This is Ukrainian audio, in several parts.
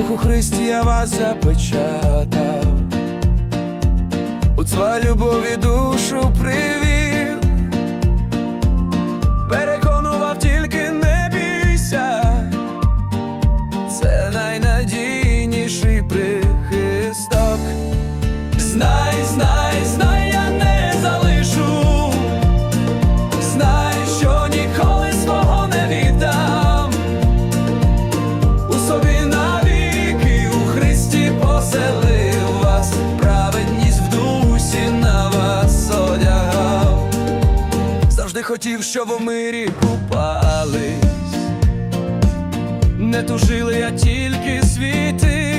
Духу Христі я вас запечатав, у цва любові дух. хотів, щоб у мирі купались, не тужили я тільки світи.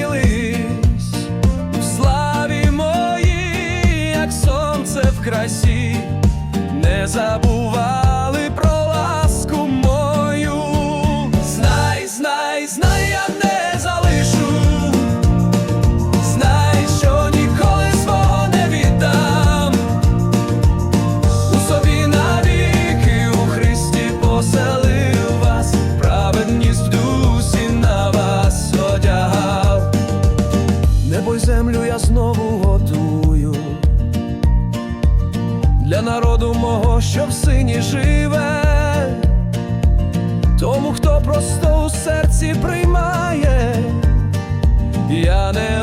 народу мого, що в сині живе, тому, хто просто у серці приймає, я не.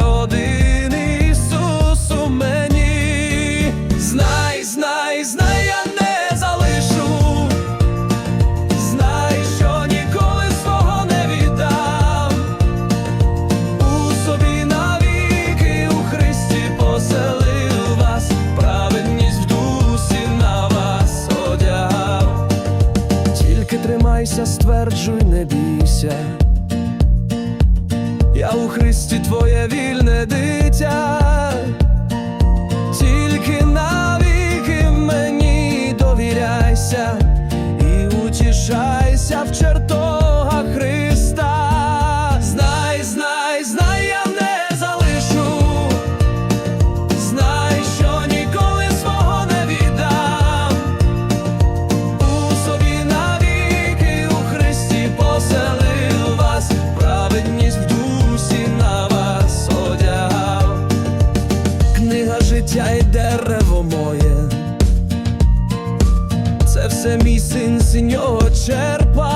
бійся, стверджуй, не бійся, я у Христі твоє вільне дитя. це мій син, синього черпа.